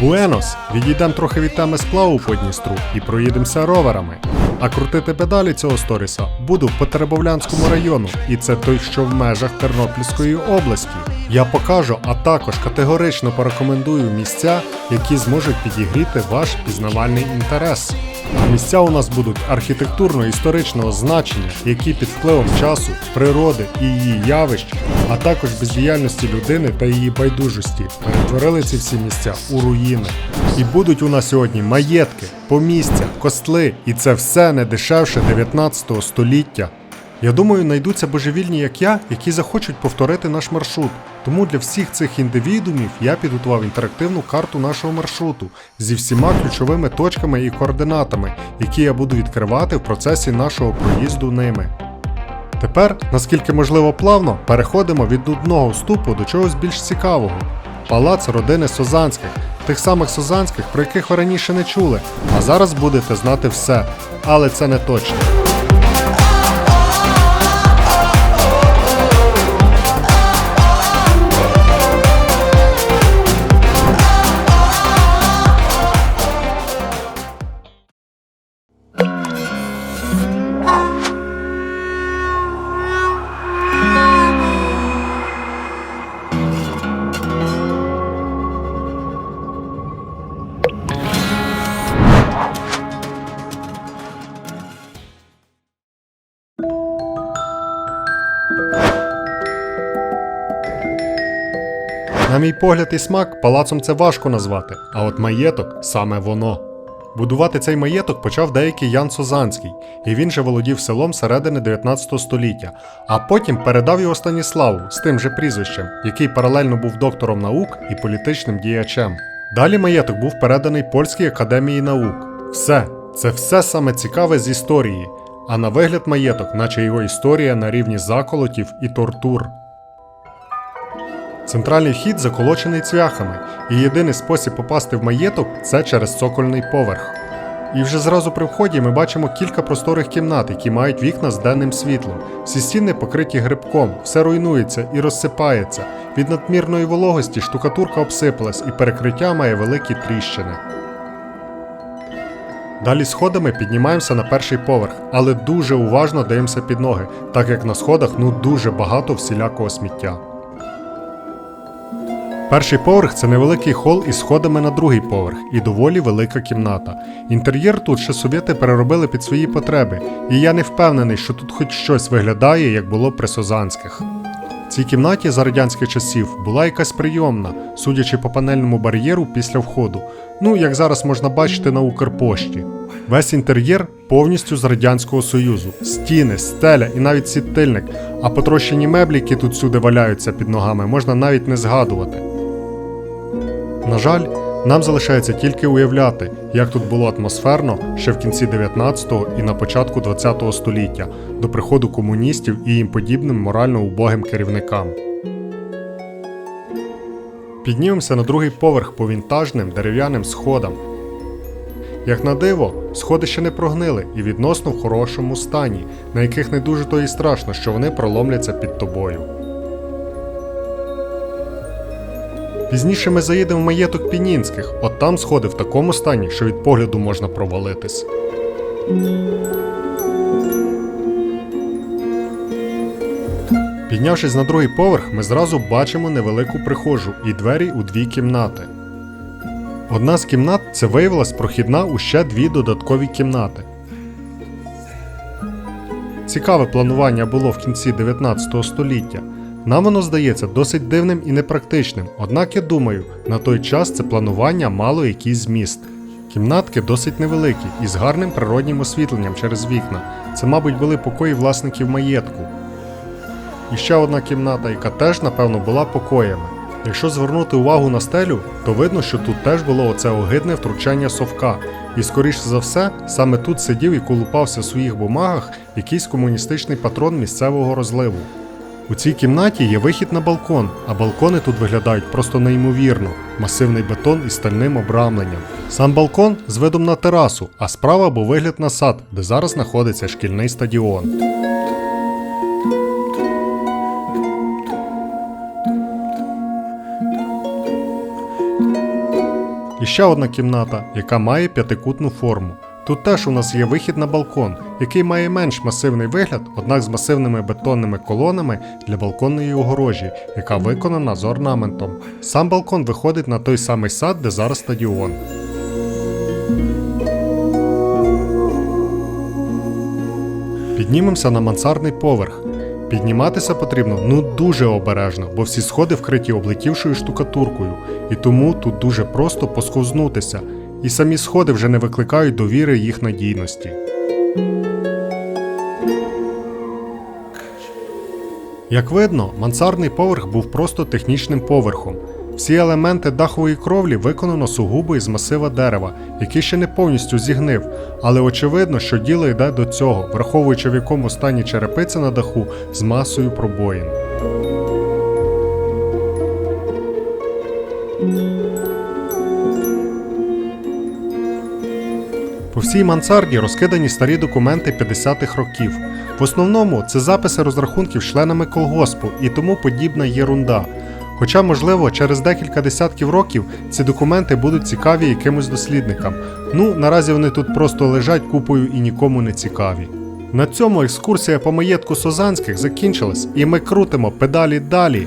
Буенос, відійдемо трохи від теми сплаву по Дністру і проїдемося роверами. А крутити педалі цього сторіса буду по Теребовлянському району, і це той, що в межах Тернопільської області. Я покажу, а також категорично порекомендую місця, які зможуть підігріти ваш пізнавальний інтерес. Місця у нас будуть архітектурно-історичного значення, які під впливом часу, природи і її явищ, а також бездіяльності людини та її байдужості перетворили ці всі місця у руїни. І будуть у нас сьогодні маєтки, помістя, костли, і це все не дешевше 19 століття. Я думаю, знайдуться божевільні, як я, які захочуть повторити наш маршрут. Тому для всіх цих індивідумів я підготував інтерактивну карту нашого маршруту зі всіма ключовими точками і координатами, які я буду відкривати в процесі нашого проїзду ними. Тепер, наскільки можливо плавно, переходимо від нудного вступу до чогось більш цікавого. Палац родини Созанських, тих самих Созанських, про яких ви раніше не чули, а зараз будете знати все. Але це не точно. На мій погляд і смак, палацом це важко назвати, а от маєток саме воно. Будувати цей маєток почав деякий Ян Созанський, і він же володів селом середини 19 століття, а потім передав його Станіславу з тим же прізвищем, який паралельно був доктором наук і політичним діячем. Далі маєток був переданий Польській академії наук. Все, це все саме цікаве з історії, а на вигляд маєток, наче його історія на рівні заколотів і тортур. Центральний вхід заколочений цвяхами, і єдиний спосіб попасти в маєток це через цокольний поверх. І вже зразу при вході ми бачимо кілька просторих кімнат, які мають вікна з денним світлом. Всі стіни покриті грибком, все руйнується і розсипається. Від надмірної вологості штукатурка обсипалась і перекриття має великі тріщини. Далі сходами піднімаємося на перший поверх, але дуже уважно дивимося під ноги, так як на сходах ну дуже багато всілякого сміття. Перший поверх це невеликий хол із сходами на другий поверх і доволі велика кімната. Інтер'єр тут ще совєти переробили під свої потреби, і я не впевнений, що тут хоч щось виглядає, як було при Созанських. В цій кімнаті за радянських часів була якась прийомна, судячи по панельному бар'єру після входу. Ну, як зараз можна бачити на Укрпошті. Весь інтер'єр повністю з Радянського Союзу, стіни, стеля і навіть світильник, а потрощені меблі, які тут сюди валяються під ногами, можна навіть не згадувати. На жаль, нам залишається тільки уявляти, як тут було атмосферно ще в кінці 19-го і на початку 20-го століття до приходу комуністів і їм подібним морально убогим керівникам. Піднімемося на другий поверх по вінтажним дерев'яним сходам. Як на диво, сходи ще не прогнили і відносно в хорошому стані, на яких не дуже то і страшно, що вони проломляться під тобою. Пізніше ми заїдемо в маєток Пінінських, от там сходи в такому стані, що від погляду можна провалитись. Піднявшись на другий поверх, ми зразу бачимо невелику прихожу і двері у дві кімнати. Одна з кімнат це виявилась прохідна у ще дві додаткові кімнати. Цікаве планування було в кінці 19 століття. Нам воно здається досить дивним і непрактичним, однак я думаю, на той час це планування мало якийсь зміст. Кімнатки досить невеликі і з гарним природнім освітленням через вікна. Це, мабуть, були покої власників маєтку. І ще одна кімната, яка теж, напевно, була покоями. Якщо звернути увагу на стелю, то видно, що тут теж було оце огидне втручання совка. І скоріш за все, саме тут сидів і колупався в своїх бумагах якийсь комуністичний патрон місцевого розливу. У цій кімнаті є вихід на балкон, а балкони тут виглядають просто неймовірно. Масивний бетон із стальним обрамленням. Сам балкон з видом на терасу, а справа був вигляд на сад, де зараз знаходиться шкільний стадіон. І ще одна кімната, яка має п'ятикутну форму. Тут теж у нас є вихід на балкон, який має менш масивний вигляд, однак з масивними бетонними колонами для балконної огорожі, яка виконана з орнаментом. Сам балкон виходить на той самий сад, де зараз стадіон. Піднімемося на мансардний поверх. Підніматися потрібно ну дуже обережно, бо всі сходи вкриті облетівшою штукатуркою, і тому тут дуже просто посковзнутися, і самі сходи вже не викликають довіри їх надійності. Як видно, мансардний поверх був просто технічним поверхом. Всі елементи дахової кровлі виконано сугубо із масива дерева, який ще не повністю зігнив, але очевидно, що діло йде до цього, враховуючи в якому стані черепиця на даху з масою пробоїн. По всій мансарді розкидані старі документи 50-х років. В основному це записи розрахунків членами колгоспу і тому подібна єрунда. Хоча, можливо, через декілька десятків років ці документи будуть цікаві якимось дослідникам. Ну, наразі вони тут просто лежать купою і нікому не цікаві. На цьому екскурсія по маєтку Созанських закінчилась, і ми крутимо педалі далі.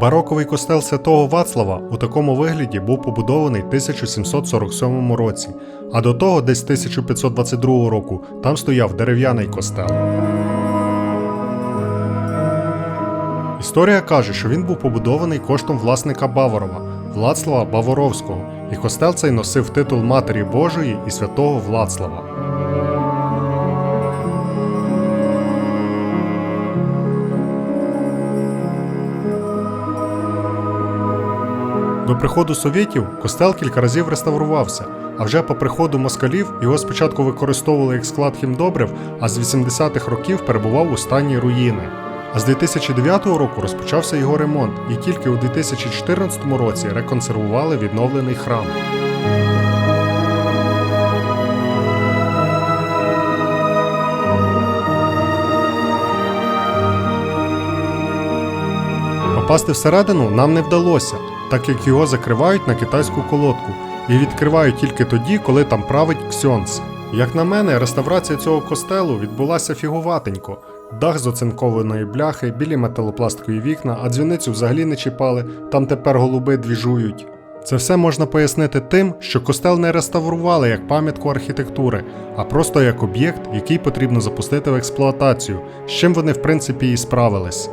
Бароковий костел святого Вацлава у такому вигляді був побудований в 1747 році, а до того, десь 1522 року, там стояв дерев'яний костел. Історія каже, що він був побудований коштом власника Баворова, Влацлава Баворовського, і костел цей носив титул Матері Божої і святого Влацлава. До приходу совєтів костел кілька разів реставрувався, а вже по приходу москалів його спочатку використовували як склад хімдобрив, а з 80-х років перебував у стані руїни. А з 2009 року розпочався його ремонт, і тільки у 2014 році реконсервували відновлений храм. Попасти всередину нам не вдалося, так як його закривають на китайську колодку і відкривають тільки тоді, коли там править ксьонс. Як на мене, реставрація цього костелу відбулася фігуватенько. Дах з оцинкованої бляхи, білі металопластикові вікна, а дзвіницю взагалі не чіпали, там тепер голуби двіжують. Це все можна пояснити тим, що костел не реставрували як пам'ятку архітектури, а просто як об'єкт, який потрібно запустити в експлуатацію, з чим вони в принципі і справились.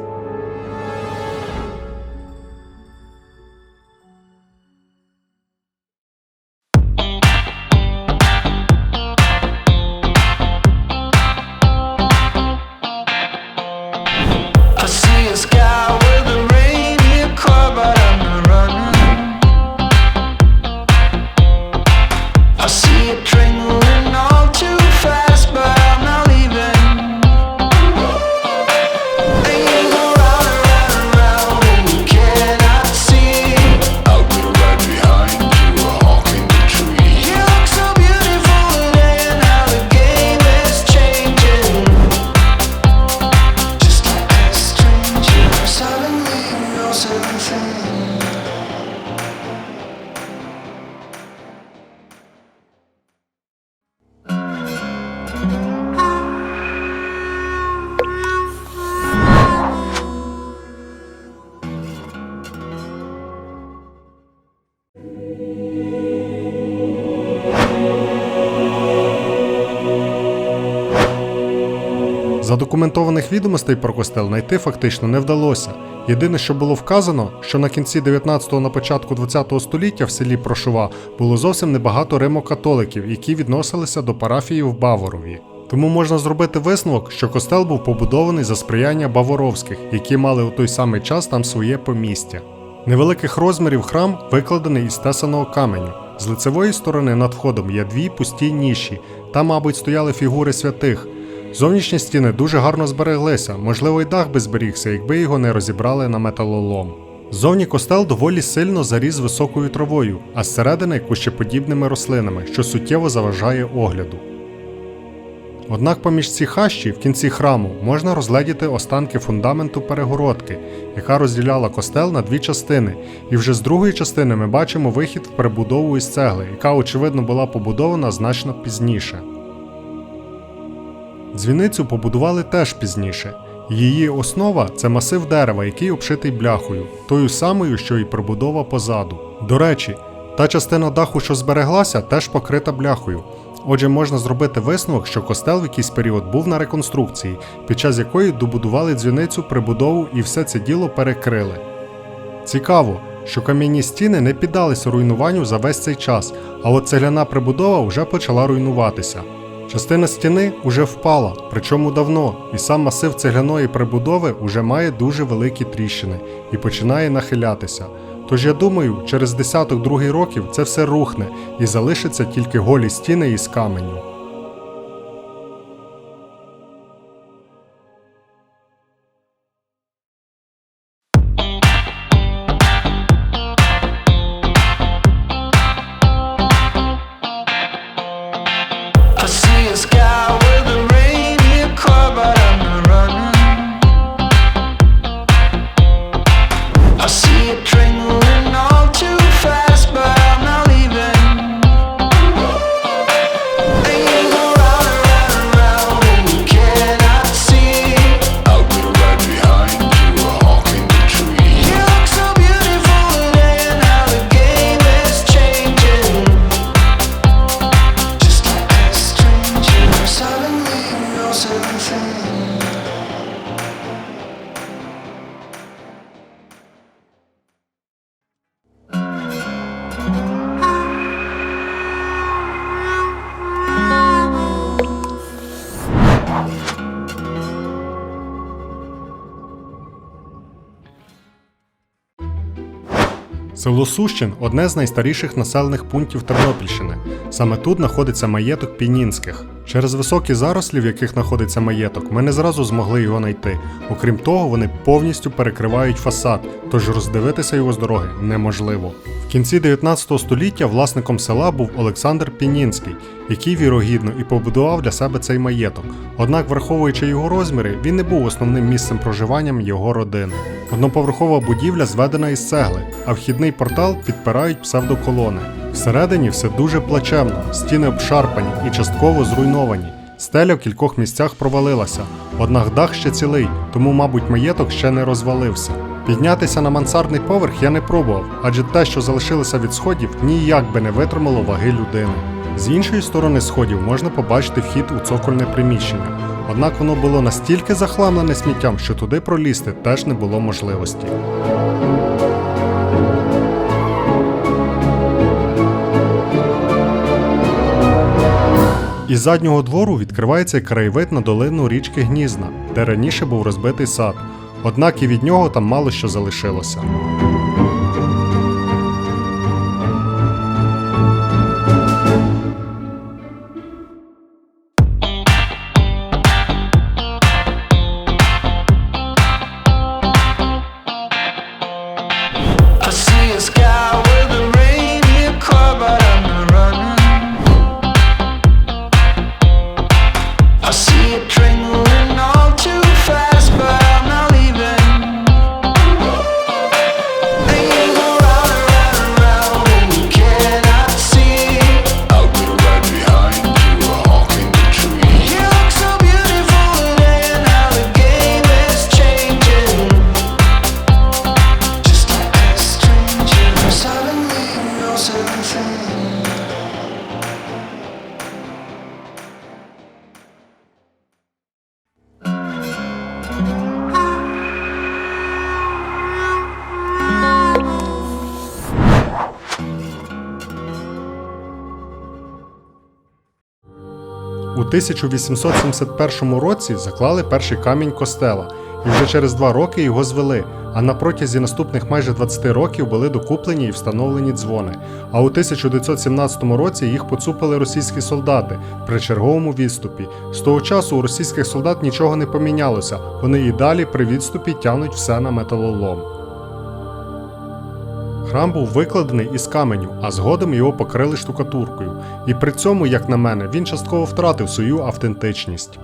Задокументованих відомостей про костел знайти фактично не вдалося. Єдине, що було вказано, що на кінці 19-го на початку 20-го століття в селі Прошова було зовсім небагато римокатоликів, які відносилися до парафії в Баворові. Тому можна зробити висновок, що костел був побудований за сприяння баворовських, які мали у той самий час там своє помістя. Невеликих розмірів храм викладений із тесаного каменю. З лицевої сторони над входом є дві пусті ніші. Там, мабуть, стояли фігури святих. Зовнішні стіни дуже гарно збереглися, можливо, й дах би зберігся, якби його не розібрали на металолом. Зовні костел доволі сильно заріс високою травою, а зсередини кущеподібними рослинами, що суттєво заважає огляду. Однак поміж ці хащі в кінці храму можна розгледіти останки фундаменту перегородки, яка розділяла костел на дві частини, і вже з другої частини ми бачимо вихід в перебудову із цегли, яка очевидно була побудована значно пізніше. Дзвіницю побудували теж пізніше. Її основа це масив дерева, який обшитий бляхою, тою самою, що й прибудова позаду. До речі, та частина даху, що збереглася, теж покрита бляхою. Отже, можна зробити висновок, що костел в якийсь період був на реконструкції, під час якої добудували дзвіницю, прибудову і все це діло перекрили. Цікаво, що кам'яні стіни не піддалися руйнуванню за весь цей час, а от цегляна прибудова вже почала руйнуватися. Частина стіни уже впала, причому давно, і сам масив цегляної прибудови уже має дуже великі тріщини і починає нахилятися. Тож я думаю, через десяток другий років це все рухне і залишиться тільки голі стіни із каменю. Село Сущин одне з найстаріших населених пунктів Тернопільщини. Саме тут знаходиться маєток Пінінських. Через високі зарослі, в яких знаходиться маєток, ми не зразу змогли його знайти. Окрім того, вони повністю перекривають фасад, тож роздивитися його з дороги неможливо. В кінці 19 століття власником села був Олександр Пінінський, який вірогідно і побудував для себе цей маєток. Однак, враховуючи його розміри, він не був основним місцем проживання його родини. Одноповерхова будівля зведена із цегли, а вхідний портал підпирають псевдоколони. Всередині все дуже плачевно, стіни обшарпані і частково зруйновані. Стеля в кількох місцях провалилася, однак дах ще цілий, тому, мабуть, маєток ще не розвалився. Піднятися на мансардний поверх я не пробував, адже те, що залишилося від сходів, ніяк би не витримало ваги людини. З іншої сторони сходів можна побачити вхід у цокольне приміщення. Однак воно було настільки захламлене сміттям, що туди пролізти теж не було можливості. Із заднього двору відкривається краєвид на долину річки Гнізна, де раніше був розбитий сад. Однак і від нього там мало що залишилося. 1871 році заклали перший камінь костела, і вже через два роки його звели. А на протязі наступних майже 20 років були докуплені і встановлені дзвони. А у 1917 році їх поцупили російські солдати при черговому відступі. З того часу у російських солдат нічого не помінялося. Вони і далі при відступі тягнуть все на металолом. Храм був викладений із каменю, а згодом його покрили штукатуркою. І при цьому, як на мене, він частково втратив свою автентичність.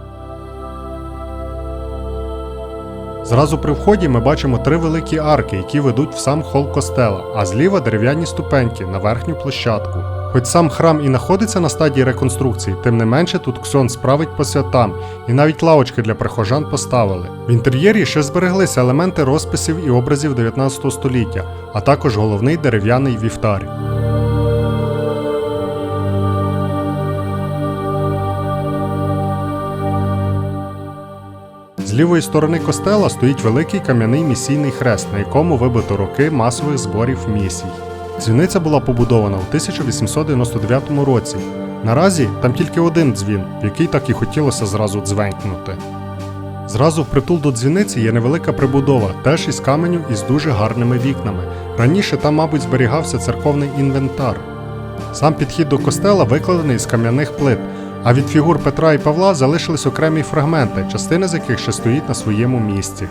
Зразу при вході ми бачимо три великі арки, які ведуть в сам хол костела, а зліва дерев'яні ступеньки на верхню площадку. Хоч сам храм і знаходиться на стадії реконструкції, тим не менше тут ксьон справить по святам, і навіть лавочки для прихожан поставили. В інтер'єрі ще збереглися елементи розписів і образів 19 століття, а також головний дерев'яний вівтар. Лівої сторони костела стоїть великий кам'яний місійний хрест, на якому вибито роки масових зборів місій. Дзвіниця була побудована у 1899 році. Наразі там тільки один дзвін, в який так і хотілося зразу дзвенькнути. Зразу впритул до дзвіниці є невелика прибудова, теж із каменю і з дуже гарними вікнами. Раніше там, мабуть, зберігався церковний інвентар. Сам підхід до костела викладений з кам'яних плит, а від фігур Петра і Павла залишились окремі фрагменти, частина з яких ще стоїть на своєму місці.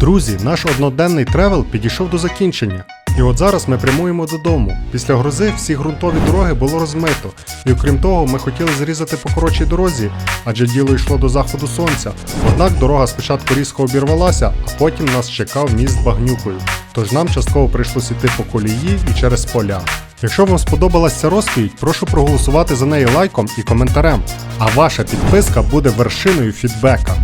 Друзі, наш одноденний тревел підійшов до закінчення. І от зараз ми прямуємо додому. Після грози всі ґрунтові дороги було розмито. І окрім того, ми хотіли зрізати по коротшій дорозі, адже діло йшло до заходу сонця. Однак дорога спочатку різко обірвалася, а потім нас чекав міст багнюкою. Тож нам частково прийшлось іти по колії і через поля. Якщо вам сподобалася ця розповідь, прошу проголосувати за неї лайком і коментарем. А ваша підписка буде вершиною фідбека.